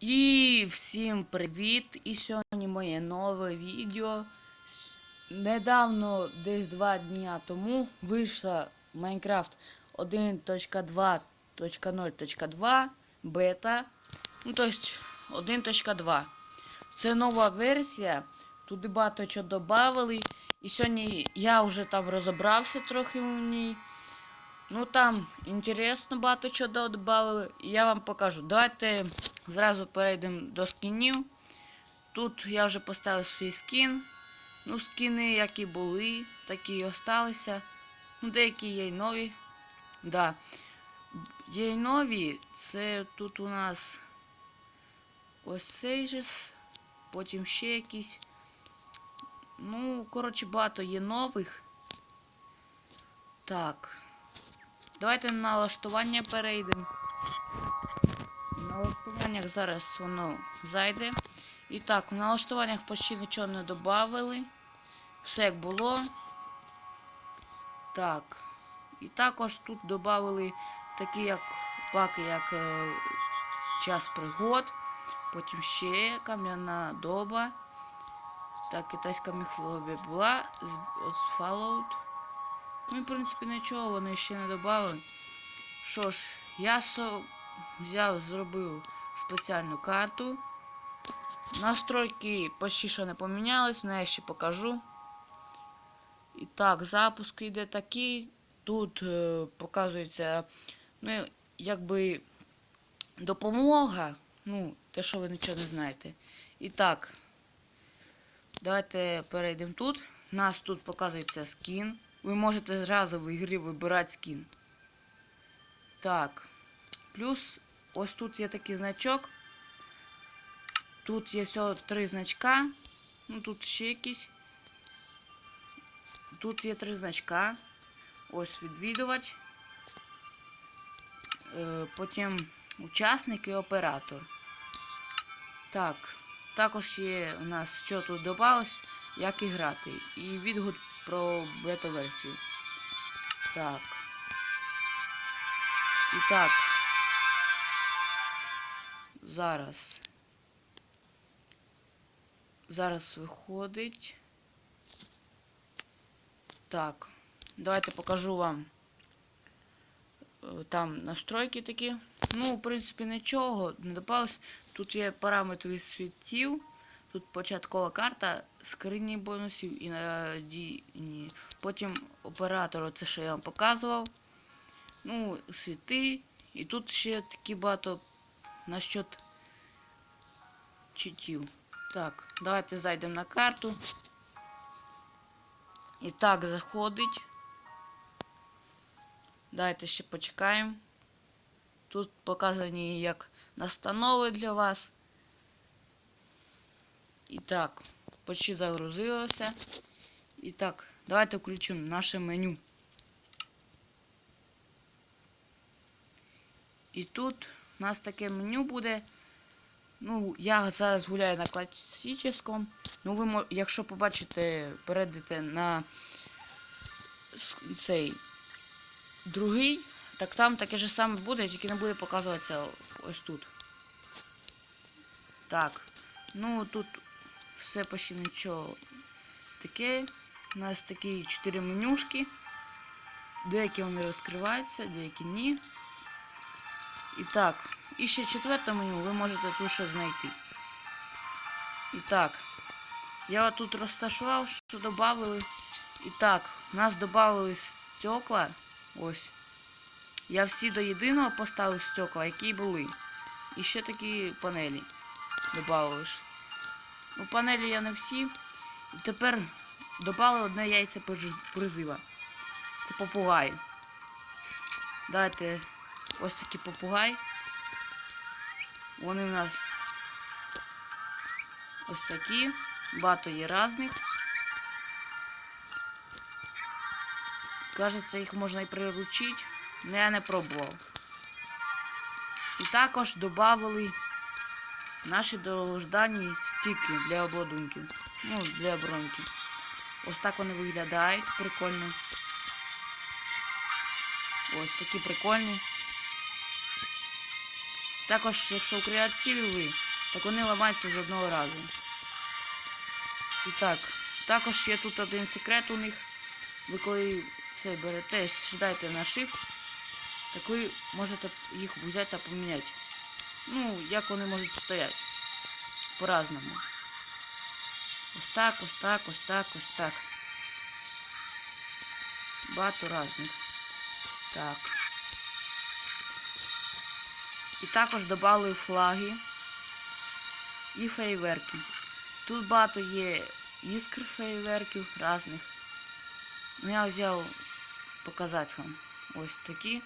І всім привіт! І сьогодні моє нове відео. Недавно, десь два дня тому, вийшла Minecraft 1.2.0.2 бета. Ну, тобто 1.2. Це нова версія. Туди багато чого додали. І сьогодні я вже там розібрався трохи у ній. Ну там інтересно багато чого додали. Я вам покажу. Давайте зразу перейдемо до скінів. Тут я вже поставив свій скін. Ну, скіни, які були, такі і осталися. Ну, деякі є й нові. Да. Є й нові. Це тут у нас ось цей же. Потім ще якісь. Ну, коротше, багато є нових. Так. Давайте на налаштування перейдемо. В налаштуваннях зараз воно зайде. І так, в налаштуваннях почти нічого не додали. Все як було. Так. І також тут додали такі як паки, як е, час пригод. Потім ще кам'яна доба. Так, китайська міфологія була. Fallout. Ну в принципі нічого вони ще не додали. Що ж, я со... взяв, зробив спеціальну карту. Настройки почти що не помінялись, але я ще покажу. І так, запуск йде такий. Тут е, показується, ну, якби допомога. Ну, те, що ви нічого не знаєте. І так, давайте перейдемо тут. У нас тут показується скін. Ви можете зразу в ігрі вибирати скін. Так. Плюс ось тут є такий значок. Тут є всього три значка. Ну тут ще якісь. Тут є три значка. Ось відвідувач. Е, потім учасник і оператор. Так. Також є у нас що тут додалось, як і грати. І відгук про бета-версію. Так. І так. Зараз. Зараз виходить. Так. Давайте покажу вам. е, Там настройки такі. Ну, в принципі, нічого не добавилось. Тут є параметри світів. Тут початкова карта, скрині бонусів і надійні. Потім оператор, це що я вам показував. Ну, світи. І тут ще такі багато насчет читів. Так, давайте зайдемо на карту. І так, заходить. Давайте ще почекаємо. Тут показані як настанови для вас. І так, почти загрузилося. І так, давайте включимо наше меню. І тут у нас таке меню буде. Ну, я зараз гуляю на класичному. Ну, ви, якщо побачите, перейдете на цей другий, так там таке ж саме буде, тільки не буде показуватися ось тут. Так. Ну, тут все почти нічого таке. У нас такі чотири менюшки. Деякі вони розкриваються, деякі ні. І так, і ще четверте меню ви можете тут щось знайти. І так, я тут розташував, що додали. І так, у нас додали стекла. Ось. Я всі до єдиного поставив стекла, які були. І ще такі панелі додали. Ну, панелі я не всі. І тепер додали одне яйце призива. Це попугай. Давайте ось такий попугай. Вони у нас ось такі. Багато є різних. Кажеться, їх можна і приручити. але я не пробував. І також додали наші довждані стіки для обладунків. Ну, для оборонки. Ось так вони виглядають. Прикольно. Ось такі прикольні. Також, якщо в креативі ви так вони ламаються з одного разу. І так, також є тут один секрет у них. Ви коли це берете, і сідаєте на shift, так ви можете їх взяти та поміняти. Ну, як вони можуть стояти. По-разному. Ось так, ось так, ось так, ось так. Багато різних. Так. І також додали флаги і фейверки. Тут багато є іскр фейверків різних. Ну я взяв показати вам ось такі.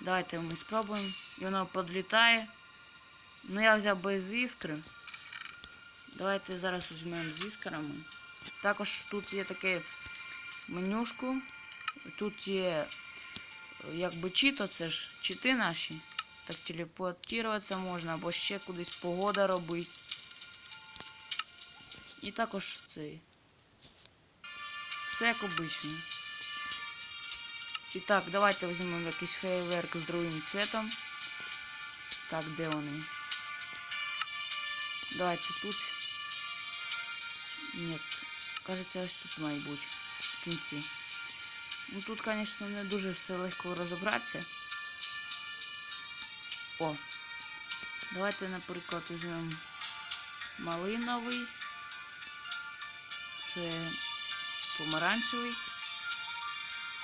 Давайте ми спробуємо. І воно підлітає. Ну я взяв без іскри. Давайте зараз візьмемо з іскрами. Також тут є таке менюшку. Тут є якби чіто, це ж чити наші. Так телепортуватися можна, або ще кудись погода робити. І також цей. Все як обично. І так, давайте візьмемо якийсь фейерверк з другим цветом. Так, де вони? Давайте тут. Нет. Кажется, ось тут має бути. В кінці. Ну тут, звісно, не дуже все легко розібратися. О. Давайте, наприклад, візьмемо малиновий. Це помаранчевий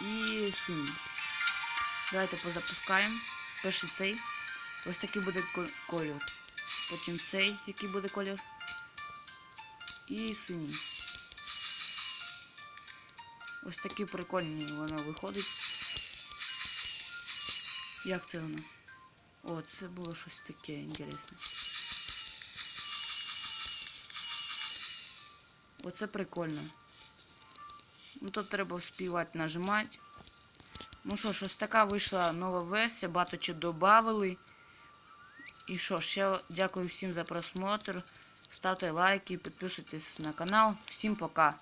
і синій. Давайте позапускаємо. Перший цей. Ось такий буде ко- кольор. Потім цей, який буде кольор. І синій. Ось такі прикольні воно виходить. Як це воно? О, це було щось таке інтересне. Оце прикольно. Ну тут треба вспівати нажимати. Ну що ж, ось така вийшла нова версія, багато чого додали. І що ж, я дякую всім за просмотр. Ставте лайки, підписуйтесь на канал. Всім пока.